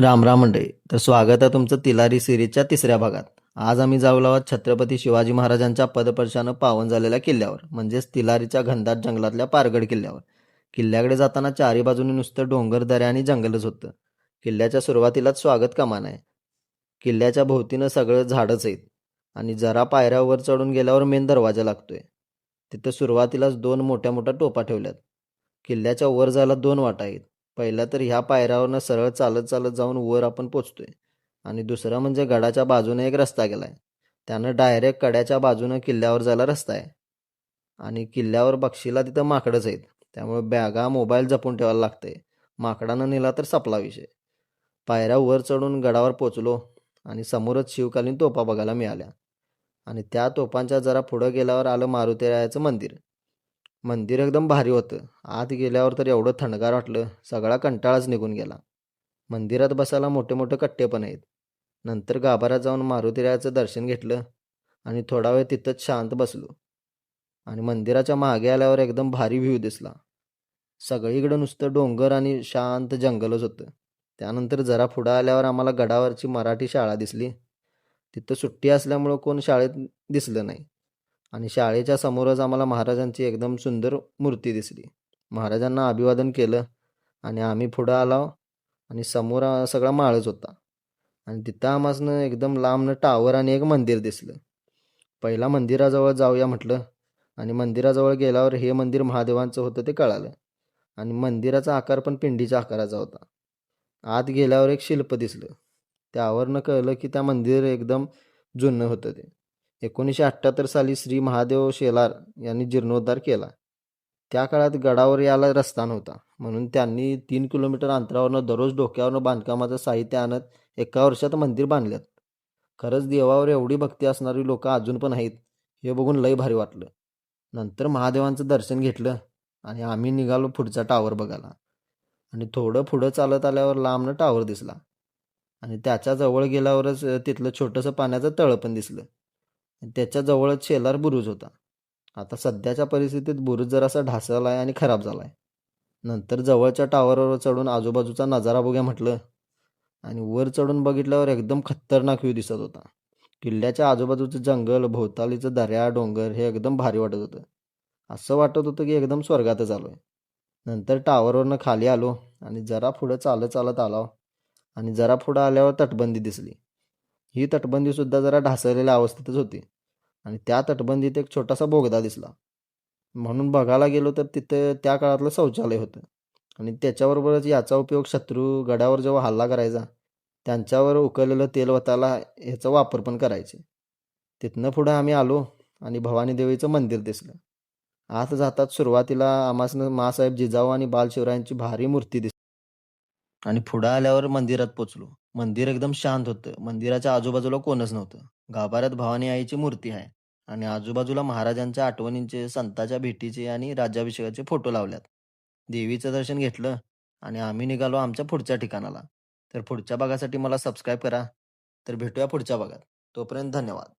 राम राम मंडळी. तर स्वागत आहे तुमचं तिलारी सिरीजच्या तिसऱ्या भागात. आज आम्ही जाऊ आहोत छत्रपती शिवाजी महाराजांच्या पदपर्शानं पावन झालेल्या किल्ल्यावर म्हणजेच तिलारीच्या घनदाट जंगलातल्या पारगड किल्ल्यावर. किल्ल्याकडे जाताना चारी बाजूने नुसतं डोंगर दऱ्या आणि जंगलच होतं. किल्ल्याच्या सुरुवातीलाच स्वागत कमान आहे. किल्ल्याच्या भोवतीनं सगळं झाडच आहेत. आणि जरा पायऱ्यावर चढून गेल्यावर मेन दरवाजा लागतोय. तिथं सुरुवातीलाच दोन मोठ्या मोठ्या टोपा ठेवल्यात. किल्ल्याच्या वर जायला दोन वाटा आहेत. पहिला तर ह्या पायऱ्यावरनं सरळ चालत चालत जाऊन वर आपण पोचतोय. आणि दुसरं म्हणजे गडाच्या बाजूने एक रस्ता गेलाय. त्यानं डायरेक्ट कड्याच्या बाजूनं किल्ल्यावर जायला रस्ता आहे. आणि किल्ल्यावर बक्षीला तिथं माकडंच आहेत. त्यामुळे बॅगा मोबाईल जपून ठेवायला लागतंय. माकडानं नेला तर सपला विषय. पायऱ्या वर चढून गडावर पोचलो आणि समोरच शिवकालीन तोपा बघायला मिळाल्या. आणि त्या तोपांच्या जरा पुढं गेल्यावर आलं मारुतीरायाचं मंदिर. मंदिर एकदम भारी होतं. आत गेल्यावर तर एवढं थंडगार वाटलं. सगळा कंटाळाच निघून गेला. मंदिरात बसायला मोठे मोठे कट्टे पण आहेत. नंतर गाभाऱ्यात जाऊन मारुतीरायाचं दर्शन घेतलं आणि थोडा वेळ तिथंच शांत बसलो. आणि मंदिराच्या मागे आल्यावर एकदम भारी व्ह्यू दिसला. सगळीकडं नुसतं डोंगर आणि शांत जंगलच होतं. त्यानंतर जरा पुढं आल्यावर आम्हाला गडावरची मराठी शाळा दिसली. तिथं सुट्टी असल्यामुळं कोण शाळेत दिसलं नाही. आणि शाळेच्या समोरच आम्हाला महाराजांची एकदम सुंदर मूर्ती दिसली. महाराजांना अभिवादन केलं आणि आम्ही पुढं आलो आणि समोर सगळा माळच होता. आणि तिथं आम्हासनं एकदम लांबनं टावर आणि एक मंदिर दिसलं. पहिला मंदिराजवळ जाऊया म्हटलं आणि मंदिराजवळ गेल्यावर हे मंदिर महादेवांचं होतं ते कळालं. आणि मंदिराचा आकार पण पिंडीच्या आकाराचा होता. आत गेल्यावर एक शिल्प दिसलं. त्यावरनं कळलं की त्या मंदिर एकदम जुनं होतं ते. एकोणीसशे अठ्ठ्याहत्तर साली श्री महादेव शेलार यांनी जीर्णोद्धार केला. त्या काळात गडावर याला रस्ता नव्हता. म्हणून त्यांनी तीन किलोमीटर अंतरावरनं दररोज डोक्यावरनं बांधकामाचं साहित्य आणत एका वर्षात मंदिर बांधल्यात. खरंच देवावर एवढी भक्ती असणारी लोक अजून पण आहेत हे बघून लय भारी वाटलं. नंतर महादेवांचं दर्शन घेतलं आणि आम्ही निघालो पुढचा टावर बघायला. आणि थोडं पुढं चालत आल्यावर लांबनं टावर दिसला. आणि त्याच्याजवळ गेल्यावरच तिथलं छोटंसं पाण्याचं तळं पण दिसलं. त्याच्याजवळच शेलार बुरुज होता. आता सध्याच्या परिस्थितीत बुरुज जरासा ढासळला आहे आणि खराब झाला आहे नंतर जवळच्या टावरवर चढून आजूबाजूचा नजारा बघ्या म्हटलं आणि वर चढून बघितल्यावर एकदम खतरनाक व्ह्यू दिसत होता. किल्ल्याच्या आजूबाजूचं जंगल भोवतालीचं दर्या डोंगर हे एकदम भारी वाटत होतं. असं वाटत होतं की एकदम स्वर्गातच आलो आहे नंतर टावरवरनं खाली आलो आणि जरा पुढं चालत चालत आलो आणि जरा पुढं आल्यावर तटबंदी दिसली. ही तटबंदीसुद्धा जरा ढासळलेल्या अवस्थेतच होती. आणि त्या तटबंदीत एक छोटासा बोगदा दिसला. म्हणून बघायला गेलो तर तिथं त्या काळातलं शौचालय होतं. आणि त्याच्याबरोबरच याचा उपयोग शत्रू गडावर जेव्हा हल्ला करायचा त्यांच्यावर उकळलेलं तेल वताला ह्याचा वापर पण करायचे. तिथनं पुढं आम्ही आलो आणि भवानी देवीचं मंदिर दिसलं. आत जातात सुरुवातीला आमासनं मासाहेब जिजाऊ आणि बालशिवरायांची भारी मूर्ती दिसली. आणि पुढं आल्यावर मंदिरात पोचलो मंदिर एकदम शांत होतं. मंदिराच्या आजूबाजूला कोणच नव्हतं. गाभाऱ्यात भवानी आईची मूर्ती आहे. आणि आजूबाजूला महाराजांच्या आठवणींचे संतांच्या भेटीचे आणि राज्याभिषेकाचे फोटो लावल्यात. देवीचं दर्शन घेतलं आणि आम्ही निघालो आमच्या पुढच्या ठिकाणाला. तर पुढच्या भागासाठी मला सबस्क्राईब करा. तर भेटूया पुढच्या भागात. तोपर्यंत धन्यवाद.